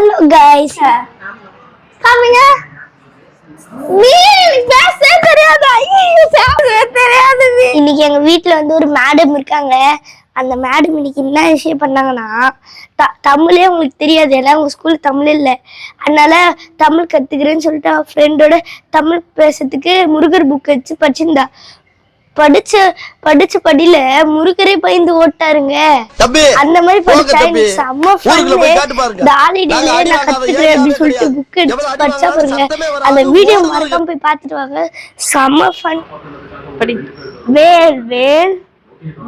Hello guys காமிங்க பேசவே தெரியாது ஐயோ பேசவே தெரியாது. இன்னைக்கு எங்க வீட்ல வந்து ஒரு மேடம் இருக்காங்க. அந்த மேடம் இன்னைக்கு என்ன விஷயம் பண்ணாங்கன்னா த- தமிழே உங்களுக்கு தெரியாது. ஏன்னா உங்க ஸ்கூல் தமிழ் இல்லை. அதனால தமிழ் கத்துக்கிறேன்னு சொல்லிட்டு அவ ஃப்ரெண்டோட தமிழ் பேசுறதுக்கு முருகர் புக் வச்சு படிச்சிருந்தா. படிச்ச படிச்ச படியில முருகரே பயந்து ஓட்டாருங்க. தம்பி அந்த மாதிரி படிச்சா. எனக்கு செம்ம அடி நான் கத்துக்கிறேன் அப்படின்னு சொல்லிட்டு. புக் எடுத்து படிச்சா பாருங்க. அந்த வீடியோ மறக்காம போய் பார்த்துட்டு வாங்க. செம்ம ஃபன் படி. வேல் வேல்.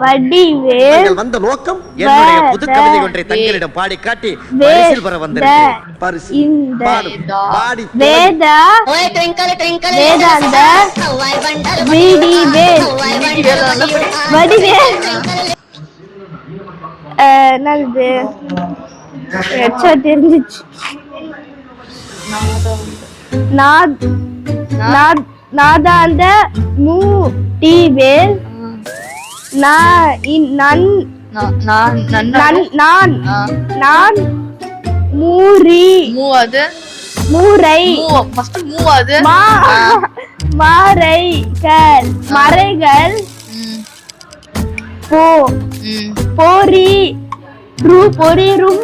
வடி வேல் நீங்கள் வந்த நோக்கம் என்னுடைய புது வேத. கவிதை ஒன்றை தங்களிடம் பாடி காட்டி பரிசில் பெற வந்திருக்கிறேன். பரிசு இந்த பாடு, வேதா வேதாந்த எச்சா தெரிஞ்சிச்சு. நாத் நாத் நாதாந்த மூ டி வேல் நன் நான் நான். நன்னா நன் நான். ஆ. நான் மூரி மூ அது? மூரை ஃபர்ஸ்ட் மூ அது? மா மாரைகள் மறைகள். ம். போ. போரி. ரு பொரிரும்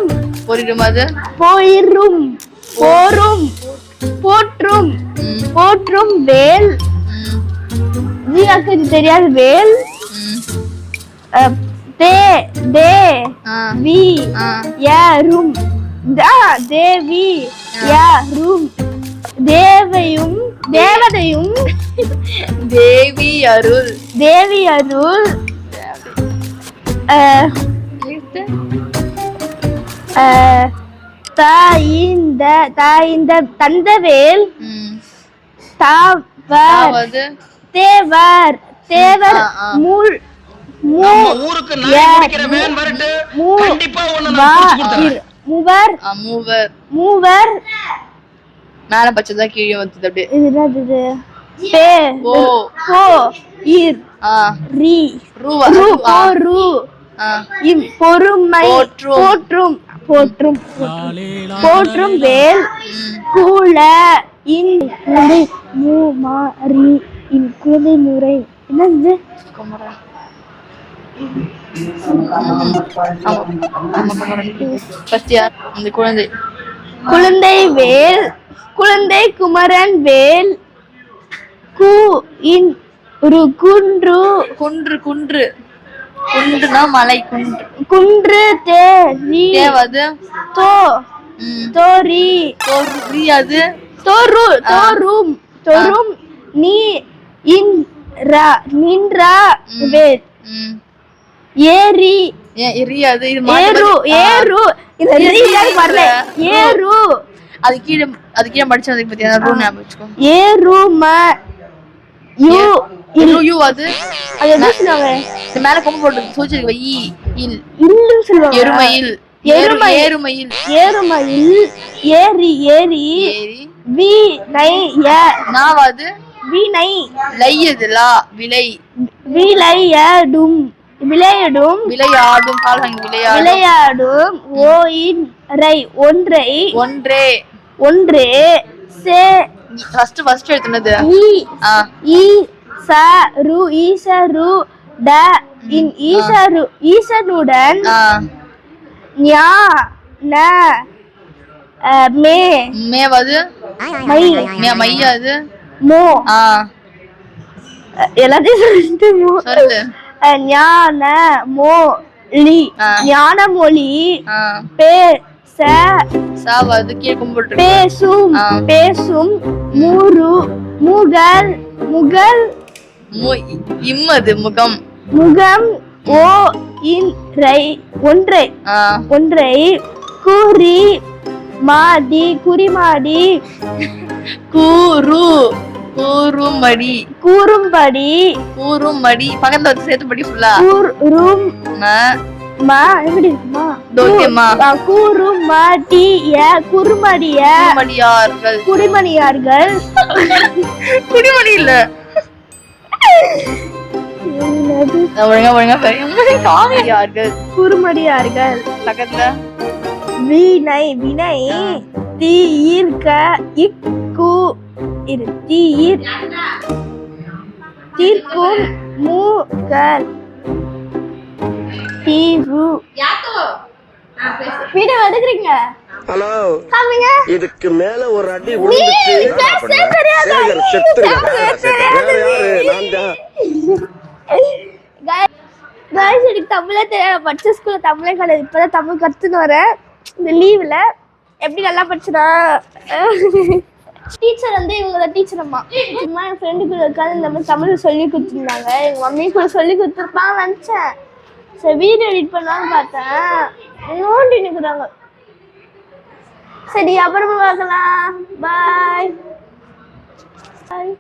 புரியுமா அது? போயிரும். போரும். போற்றும். போற்றும் வேல். ஜியாக்கு இது தெரியாது? வேல். தே தே வி ஆ. யாரும் தா தேவி யாரும் தேவையும் தேவதையும். தேவி அருள். தேவி அருள். தாயிந்த தாயிந்த தந்தவேல். தாவர். தேவர். தேவர். மூல் மூ ஊருக்கு மூவர் ஆ, மூவர். மூவர். மேல பச்சைதான் கீழே வந்தது அப்படியே. இது என்னது இது? பே. ஓ. போ. இர். ஆ. ரி. ரூவா ரு ஆ, போ ரு. ஆ. இம் பொறுமை. போற்றும். போற்றும். போற்றும். போற்றும் வேல். கூல இன் குழந்தை மூ மா ரி. இன் குழந்தை முறை யார்? இந்த குழந்தை. குழந்தை வேல். குழந்தை குமரன் வேல். கு இன் ரு குன்று. குன்று குன்று. குன்றுனா மலை குன்று. குன்று தே தேவது தோ தோரி. தோன்றி அது? தோரு தோரும். தோரும் நீ இன் ரா நின்றா ம் ஏரி எரியாது இது. ஏரு இந்த ஏரி ரீதான் வரல. ஏரு அது கீழே அது கீழே படிச்சதுக்கு பத்தி அந்த ரூ ஞாபகம் வச்சுக்கோ. ஏரு ம யூ யூ யூ அது? அது எப்படி சொல்லுவாங்க? இது மேல கொம்பு போட்டு சூச்சிருக்கு வை இல். இல்லுன்னு சொல்லுவாங்க. எருமையில் ஏறு எருமை. ஏறுமயில் ஏரி ஏரி ஏரி வி நை ய. நாவாது வி நை லை அது லா விலை விளையாடும் விளையாடும் விளையாடும் விளையாடும். விளையாடும் ஓயின் ரை ஒன்றை. ஒன்றே. ஒன்று சே ஃபர்ஸ்ட் ஃபர்ஸ்ட் எடுத்துனது ஆ. ஈ ச ரு ஈச ரு ட இன் ஈசரு ஈசனுடன் ஞா ந மே. மேவது மே மையாது? மோ. எல்லாத்தையும் சொல்லிட்டு மோ. ஞான மோ லி. ஆ. ஞான மொழி ஆ. பே ச சாவாது கீழே கும்பிட்டு பேசும். பேசும் மூரு முகல் முகல். இம்மது முகம். முகம் ஓ இன் ரை ஒன்றை. ஒன்றை. கூறி மாடி குறிமாடி கூறு. கூறுமடி கூறும்படி. கூறுமடி பக்கத்துல வந்து சேர்த்துப்படி ஃபுல்லா கூறும் ம. எப்படி இருக்குமா? தோத்தியம்மா. ஆ, கூறுமடிய குறுமடிய குடிமடியார்கள் குடிமணியார்கள் குடிமணி இல்ல? ஒழுங்கா ஒழுங்கா காவியார்கள் குறுமடியார்கள் பக்கத்துல. வினை வினை. தீ ஈர்க்க இக்கு இரு. தீர். தீர்க்கும் மூகர். தீவு வீடியோ எடுக்கிறீங்க ஹலோ இதுக்கு மேல ஒரு அடி விழுந்துச்சு தான். காய்ஸ் எனக்கு தமிழே தெரியாது. படிச்ச ஸ்கூல்ல தமிழே கிடையாது. இப்பதான் தமிழ் கத்துன்னு வரேன். இந்த லீவ்ல எப்படி நல்லா படிச்சனா? டீச்சர் வந்து இவங்களோட டீச்சர் அம்மா. சும்மா என் ஃப்ரெண்டு கூட உட்காந்து இந்த மாதிரி தமிழ் சொல்லி கொடுத்துருந்தாங்க. எங்க மம்மி கூட சொல்லி கொடுத்துருப்பாங்க நினச்சேன். சரி வீடியோ எடிட் பண்ணலான்னு பார்த்தேன். நோண்டி நிற்கிறாங்க சரி அப்புறமா பார்க்கலாம். பாய் பாய்